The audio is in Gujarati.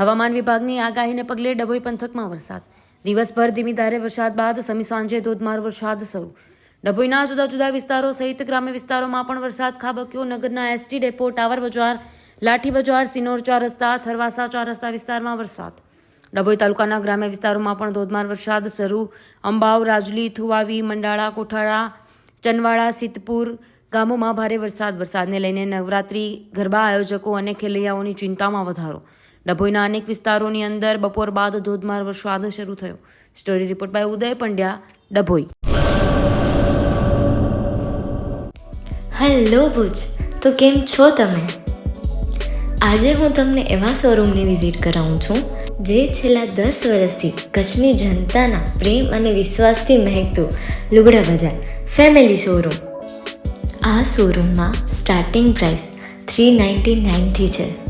હવામાન વિભાગની આગાહીને પગલે ડભોઈ પંથકમાં વરસાદ. દિવસભર ધીમી ધારે વરસાદ બાદ સમી સાંજે ધોધમાર વરસાદ શરૂ. ડભોઈના જુદા જુદા વિસ્તારો સહિત ગ્રામ્ય વિસ્તારોમાં પણ વરસાદ ખાબક્યો. નગરના એસટી ડેપો, ટાવર બજાર, લાઠી બજાર, સિનોર ચાર રસ્તા, થરવાસા ચાર રસ્તા વિસ્તારમાં વરસાદ. ડભોઈ તાલુકાના ગ્રામ્ય વિસ્તારોમાં પણ ધોધમાર વરસાદ શરૂ. અંબાવ, રાજુલી, થુવાવી, મંડાળા, કોઠાળા ચનવાડા સિદ્ધપુર ગામોમાં ભારે વરસાદ. વરસાદને લઈને નવરાત્રી, ગરબા આયોજકો અને ખેલૈયાઓની ચિંતામાં વધારો. ડભોઈના અનેક વિસ્તારોની અંદર બપોર બાદ ધોધમાર વરસાદ શરૂ થયો. Story report by Uday Pandya, Dabhoi. Hello Bhuj, તો કેમ છો તમે? આજે હું તમને એવા શોરૂમની વિઝિટ કરાવું છું, જે છેલ્લા દસ વર્ષથી કચ્છની જનતાના પ્રેમ અને વિશ્વાસથી મહેકતું લુગડા બજાર ફેમિલી શોરૂમ. આ શોરૂમમાં સ્ટાર્ટિંગ પ્રાઇસ થ્રી નાઇન્ટી નાઇનથી છે.